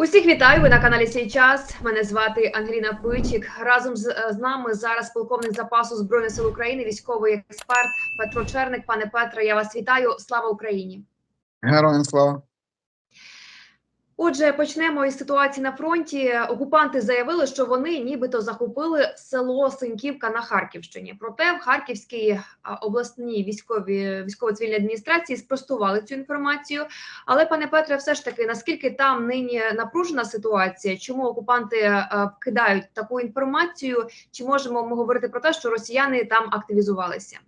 Усіх вітаю. Ви на каналі Сій час. Мене звати Ангеліна Пичік. Разом з, з нами зараз полковник запасу збройних сил України, військовий експерт Петро Черник. Пане Петре, я вас вітаю. Слава Україні! Героям слава. Отже, почнемо із ситуації на фронті. Окупанти заявили, що вони нібито захопили село Синьківка на Харківщині. Проте в Харківській обласній військовій військово-цивільній адміністрації спростували цю інформацію. Але, пане Петре, все ж таки, наскільки там нині напружена ситуація? Чому окупанти е, кидають таку інформацію? Чи можемо ми говорити про те, що росіяни там активізувалися?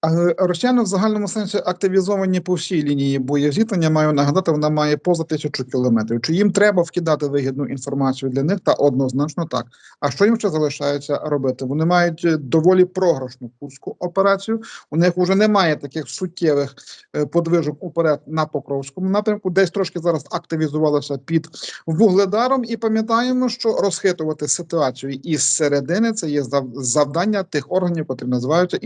А Росіяни в загальному сенсі активізовані по всій лінії боєзіткнення. Маю нагадати, вона має поза тисячу кілометрів. Чи їм треба вкидати вигідну інформацію для них? Та однозначно так. А що їм ще залишається робити? Вони мають е, доволі програшну курську операцію. У них вже немає таких суттєвих е, подвижок уперед на Покровському напрямку. Десь трошки зараз активізувалося під вугледаром. І пам'ятаємо, що розхитувати ситуацію із середини це є зав- завдання тих органів, котрі називаються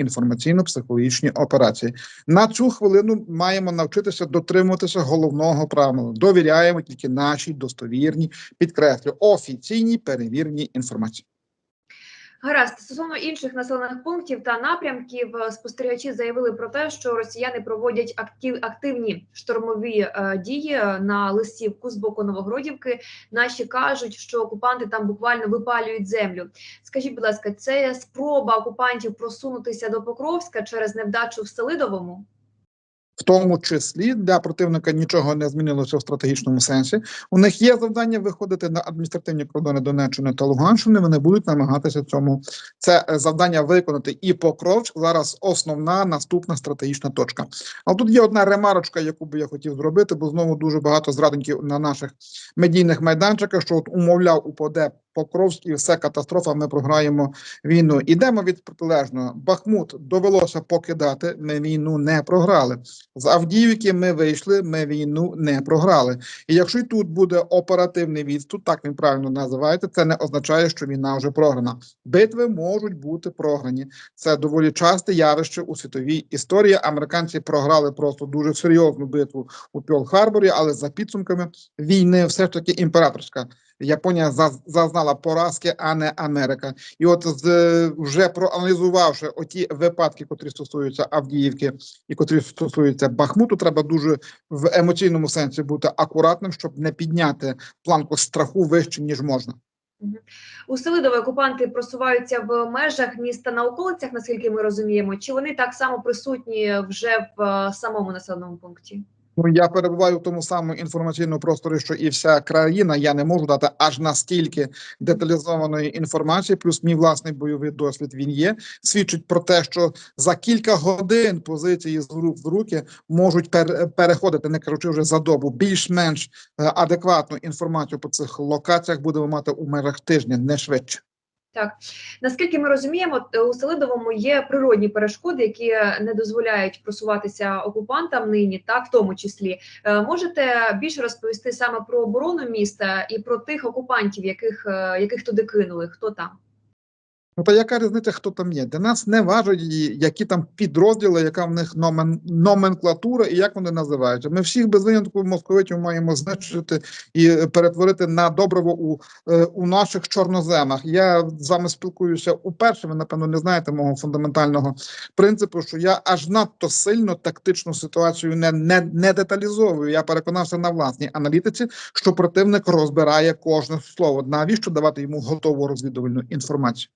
інформаційно-психологічні операції. На цю хвилину маємо навчитися дотримуватися головного правила. Довіряємо тільки нашій достовірній, підкреслю, офіційній перевірній інформації. Гаразд, стосовно інших населених пунктів та напрямків, е, спостерігачі заявили про те, що росіяни проводять актив, активні штурмові е, дії на листівку з боку Новогродівки. Наші кажуть, що окупанти там буквально випалюють землю. Скажіть, будь ласка, це спроба окупантів просунутися до Покровська через невдачу в Селидовому? В тому числі для противника нічого не змінилося в стратегічному сенсі. У них є завдання виходити на адміністративні кордони Донеччини та Луганщини. Вони будуть намагатися цьому це е, завдання виконати. І Покровськ зараз основна наступна стратегічна точка. Але тут є одна ремарочка, яку би я хотів зробити, бо знову дуже багато зрадників на наших медійних майданчиках, що от умовляв упаде Покровськ і все катастрофа. Ми програємо війну. Ідемо від протилежного. Бахмут довелося покидати. Ми війну не програли. З Авдіївки ми вийшли, ми війну не програли. І якщо й тут буде оперативний відступ, так він правильно називається, це не означає, що війна вже програна. Битви можуть бути програні. Це доволі часте явище у світовій історії. Американці програли просто дуже серйозну битву у Пьол-Харборі, але за підсумками війни все ж таки імператорська. Японія заз- зазнала поразки, а не Америка. І от з вже проаналізувавши оті випадки, котрі стосуються Авдіївки і котрі стосуються Бахмуту, треба дуже в емоційному сенсі бути акуратним, щоб не підняти планку страху вище ніж можна. У Селидове окупанти просуваються в межах міста на околицях, наскільки ми розуміємо, чи вони так само присутні вже в е, самому населеному пункті? Ну, я перебуваю в тому самому інформаційному просторі, що і вся країна. Я не можу дати аж настільки деталізованої інформації. Плюс мій власний бойовий досвід він є. Свідчить про те, що за кілька годин позиції з рук в руки можуть пер- переходити, не кажучи вже за добу. Більш-менш е, адекватну інформацію по цих локаціях будемо мати у межах тижня, не швидше. Так наскільки ми розуміємо, у Селидовому є природні перешкоди, які не дозволяють просуватися окупантам нині, так в тому числі. Е, Можете більше розповісти саме про оборону міста і про тих окупантів, яких, е, яких туди кинули? Хто там? Ну, та яка різниця, хто там є? Для нас не важить, які там підрозділи, яка в них номен, номенклатура і як вони називаються. Ми всіх без винятку московитів маємо знищити і перетворити на добриво у, е, у наших чорноземах. Я з вами спілкуюся уперше. Ви напевно не знаєте мого фундаментального принципу, що я аж надто сильно тактичну ситуацію не, не, не деталізовую. Я переконався на власній аналітиці, що противник розбирає кожне слово. Навіщо давати йому готову розвідувальну інформацію?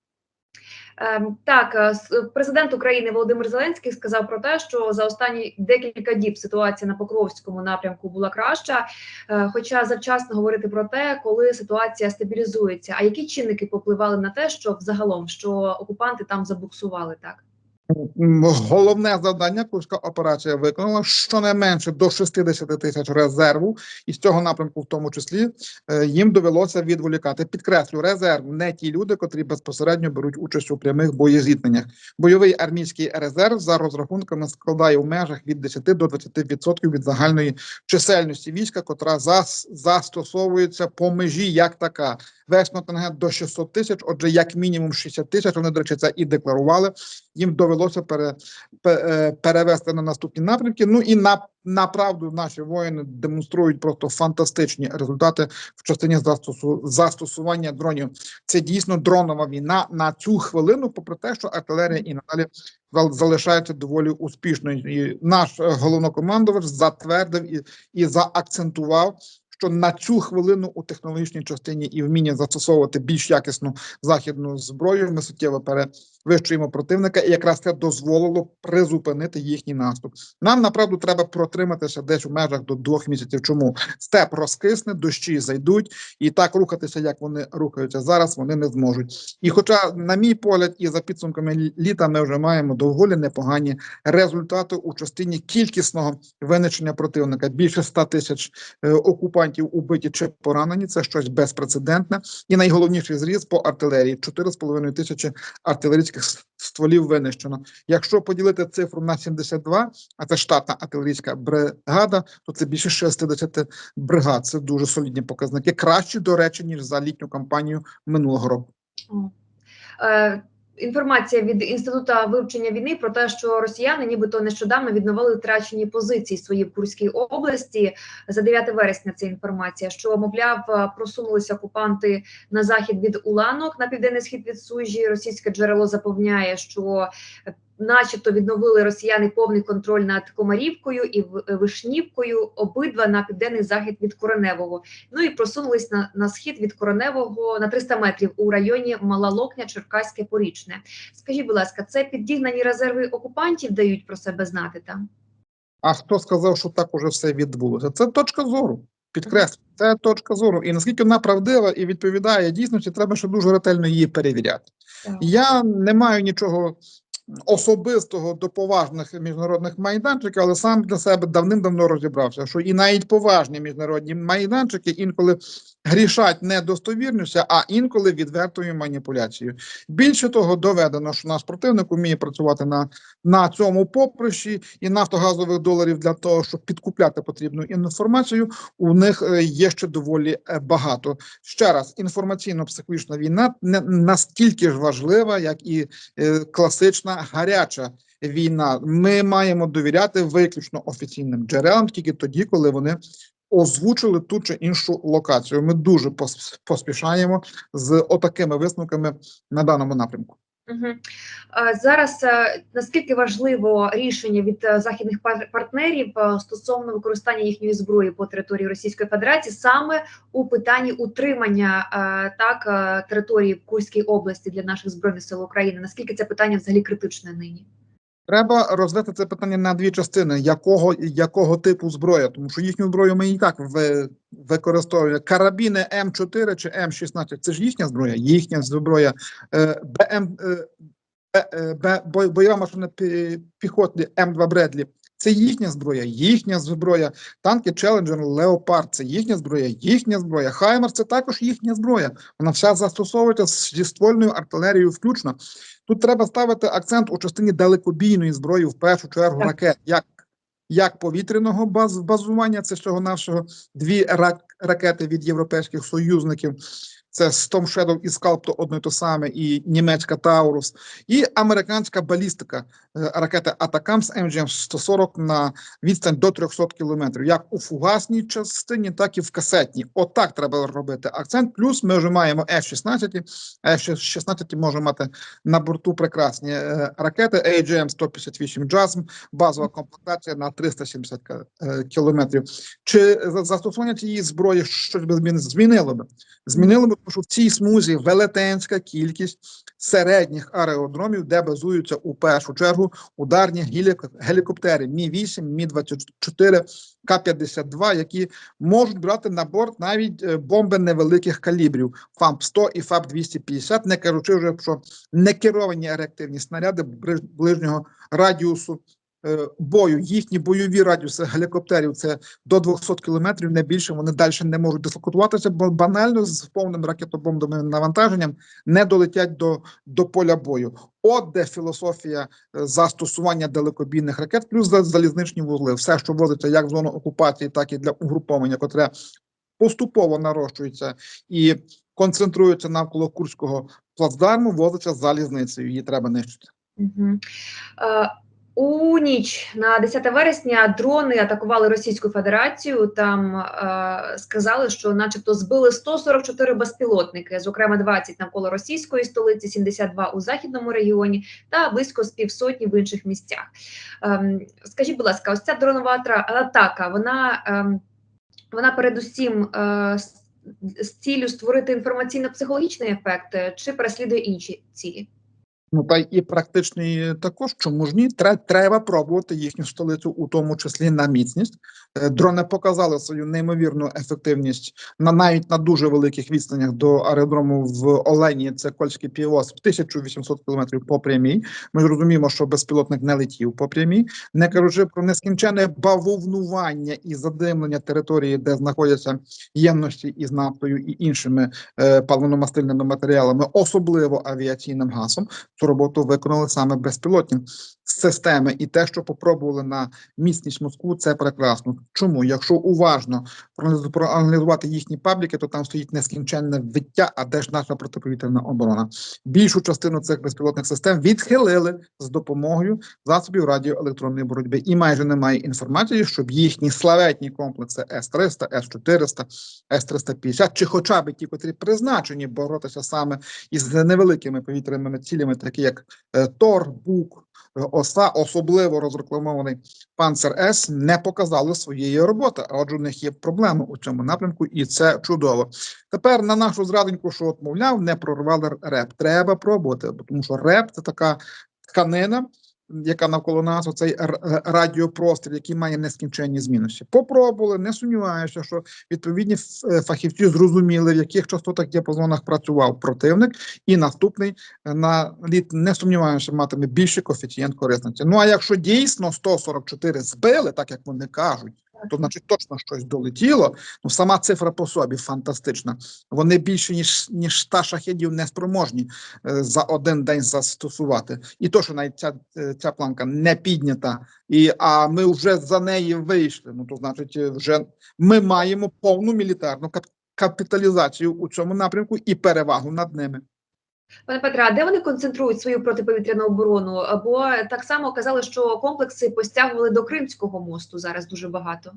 Ем, Так, е, президент України Володимир Зеленський сказав про те, що за останні декілька діб ситуація на Покровському напрямку була краща, е, хоча завчасно говорити про те, коли ситуація стабілізується. А які чинники попливали на те, що взагалом що окупанти там забуксували так? Головне завдання Курська операція виконала щонайменше до 60 тисяч резерву, і з цього напрямку, в тому числі, е, їм довелося відволікати. Підкреслю, резерв не ті люди, котрі безпосередньо беруть участь у прямих боєзіткненнях. Бойовий армійський резерв за розрахунками складає в межах від 10 до 20% від загальної чисельності війська, котра зас, застосовується по межі як така. Весь контингент до 600 тисяч. Отже, як мінімум 60 тисяч. Вони, до речі, це і декларували. Їм довелося пере, е, перевести на наступні напрямки. Ну і на, на правду наші воїни демонструють просто фантастичні результати в частині застосу, застосування дронів. Це дійсно дронова війна на цю хвилину, попри те, що артилерія і надалі зал- залишається доволі успішною. І наш е, головнокомандувач затвердив і, і заакцентував. Що на цю хвилину у технологічній частині і вміння застосовувати більш якісну західну зброю ми суттєво перевищуємо противника, і якраз це дозволило призупинити їхній наступ. Нам направду треба протриматися десь у межах до двох місяців. Чому степ розкисне, дощі зайдуть, і так рухатися, як вони рухаються зараз, вони не зможуть. І, хоча, на мій погляд, і за підсумками літа, ми вже маємо доволі непогані результати у частині кількісного винищення противника. Більше 100 тисяч е, окупантів убиті чи поранені. Це щось безпрецедентне. І найголовніший зріз по артилерії: 4,5 тисячі артилерійських с- стволів винищено. Якщо поділити цифру на 72, а це штатна артилерійська бригада, то це більше 60 бригад. Це дуже солідні показники. Кращі, до речі, ніж за літню кампанію минулого року. Інформація від інституту вивчення війни про те, що росіяни, нібито нещодавно відновили втрачені позиції свої в Курській області за 9 вересня. Це інформація, що мовляв е, просунулися окупанти на захід від Уланок на південний схід від Сужі. Російське джерело запевняє, що начебто відновили росіяни повний контроль над Комарівкою і е, Вишнівкою, обидва на південний захід від Кореневого. Ну і просунулись на, на схід від Короневого на 300 метрів у районі Мала Локня, Черкаське Порічне. Скажіть, будь ласка, це підігнані резерви окупантів дають про себе знати там? А хто сказав, що так уже все відбулося? Це точка зору. Підкреслю, це точка зору. І наскільки вона правдива і відповідає дійсності, треба ще дуже ретельно її перевіряти. Так. Я не маю нічого особистого до поважних міжнародних майданчиків, але сам для себе давним-давно розібрався, що і навіть поважні міжнародні майданчики інколи грішать не достовірністю, а інколи відвертою маніпуляцією. Більше того, доведено, що наш противник вміє працювати на, на цьому поприщі і нафтогазових доларів для того, щоб підкупляти потрібну інформацію. У них е, є ще доволі е, багато. Ще раз, інформаційно-психологічна війна не настільки ж важлива, як і е, гаряча війна. Ми маємо довіряти виключно офіційним джерелам тільки тоді, коли вони озвучили ту чи іншу локацію. Ми дуже поспішаємо з отакими висновками на даному напрямку. Угу. Зараз е, наскільки важливо рішення від е, західних пар- партнерів е, стосовно використання їхньої зброї по території Російської Федерації саме у питанні утримання так території Курської області для наших збройних сил України? Наскільки це питання взагалі критичне нині? Треба роздати це питання на дві частини: якого якого типу зброя, тому що їхню зброю ми і так ви, використовуємо. Карабіни М4 чи М16 це ж їхня зброя, їхня зброя Е, БМ е, е, бойова машина пі- піхотні М2 Бредлі. Це їхня зброя, їхня зброя. Танки Челенджер, Леопард це їхня зброя, їхня зброя. Хаймер це також їхня зброя. Вона вся застосовується зі ствольною артилерією включно. Тут треба ставити акцент у частині далекобійної зброї, в першу чергу ракет. Як, як повітряного баз, базування, це всього навшого дві рак, ракети від європейських союзників. Це Storm Shadow і Scalp, то одне то саме, і німецька Таурус, і американська балістика е, ракети Атакамс MGM 140 на відстань до 300 кілометрів, як у фугасній частині, так і в касетній. Отак треба робити акцент. Плюс ми вже маємо F-16, F-16 може мати на борту прекрасні е, ракети AGM-158 JASM, базова комплектація на 370 ка- е, кілометрів. Чи за- застосування цієї зброї щось би зміни- змінило би? Змінило би, що в цій смузі велетенська кількість середніх аеродромів, де базуються у першу чергу ударні гелікоптери Мі-8, Мі-24, К-52, які можуть брати на борт навіть е, бомби невеликих калібрів ФАМП-100 і ФАП-250, не кажучи вже про некеровані реактивні снаряди ближнього радіусу бою. Їхні бойові радіуси гелікоптерів це до 200 кілометрів, не більше. Вони далі не можуть дислокуватися, бо банально з повним ракетобомбовим навантаженням не долетять до, до поля бою. От де філософія е, застосування далекобійних ракет, плюс за- залізничні вузли. Все, що возиться як в зону окупації, так і для угруповання, котре поступово нарощується і концентруються навколо Курського плацдарму, возиться залізницею. Її треба нищити. Угу. Е, у ніч на 10 вересня дрони атакували Російську Федерацію. Там е, сказали, що, начебто, збили 144 безпілотники, зокрема 20 навколо російської столиці, 72 у західному регіоні та близько з півсотні в інших місцях. Ем, скажіть, будь ласка, ось ця дронова атака, вона, ем, вона передусім е, з, з ціллю створити інформаційно-психологічний ефект е, чи переслідує інші цілі? Ну та і практичний також чому ж ні? Треба пробувати їхню столицю, у тому числі на міцність. Е, Дрони показали свою неймовірну ефективність на навіть на дуже великих відстанях до аеродрому в Олені. Це Кольський півоз 1800 кілометрів по прямій. Ми розуміємо, що безпілотник не летів по прямій, не кажучи про нескінченне бавовнування і задимлення території, де знаходяться ємності із нафтою і іншими е, паливно-мастильними матеріалами, особливо авіаційним газом цю роботу виконали саме безпілотні системи, і те, що попробували на міцність Москву, це прекрасно. Чому? Якщо уважно проаналіз- проаналізувати їхні пабліки, то там стоїть нескінченне виття, а де ж наша протиповітряна оборона? Більшу частину цих безпілотних систем відхилили з допомогою засобів радіоелектронної боротьби, і майже немає інформації, щоб їхні славетні комплекси С-300, С-400, С-350, чи хоча б ті, котрі призначені боротися саме із невеликими повітряними цілями, такі як е, Тор, Бук, Оса, особливо розрекламований Панцер С, не показали своєї роботи. Отже, у них є проблеми у цьому напрямку, і це чудово. Тепер на нашу зрадоньку, що от, мовляв, не прорвали реп. Треба пробувати, тому що реп це така тканина. Яка навколо нас оцей р- радіопростір, який має нескінченні змінності. Попробували, не сумніваюся, що відповідні е, фахівці зрозуміли, в яких частотах діапазонах працював противник, і наступний е, на літ не сумніваюся, матиме більший коефіцієнт корисності. Ну а якщо дійсно 144 збили, так як вони кажуть, то значить точно щось долетіло. Ну сама цифра по собі фантастична. Вони більше ніж ніж 100 шахедів не спроможні е, за один день застосувати. І то, що навіть ця, е, ця планка не піднята, і а ми вже за неї вийшли. Ну то значить, е, вже ми маємо повну мілітарну капіталізацію у цьому напрямку і перевагу над ними. Пане Петре, а де вони концентрують свою протиповітряну оборону? Або так само казали, що комплекси постягували до Кримського мосту зараз дуже багато.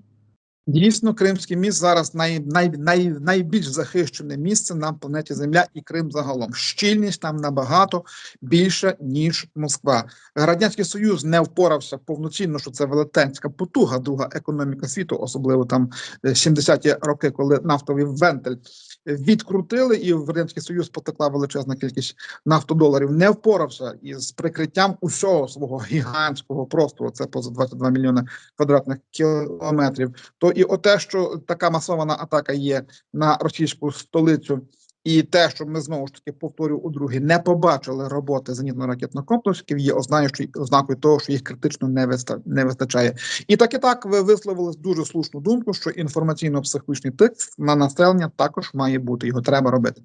Дійсно, Кримський міст зараз най, най, най, найбільш захищене місце на планеті Земля і Крим загалом. Щільність там набагато більша, ніж Москва. Радянський Союз не впорався повноцінно, що це велетенська потуга, друга економіка світу, особливо там е, 70-ті роки, коли нафтовий вентиль відкрутили, і в Радянський Союз потекла величезна кількість нафтодоларів. Не впорався із прикриттям усього свого гігантського простору. Це поза 22 мільйони квадратних кілометрів. То і оте, що така масована атака є на російську столицю, і те, що ми знову ж таки повторю у друге, не побачили роботи зенітно-ракетних комплексів, є ознакою, ознакою того, що їх критично не виста, не вистачає. І так і так ви висловили дуже слушну думку, що інформаційно-психологічний тиск на населення також має бути. Його треба робити.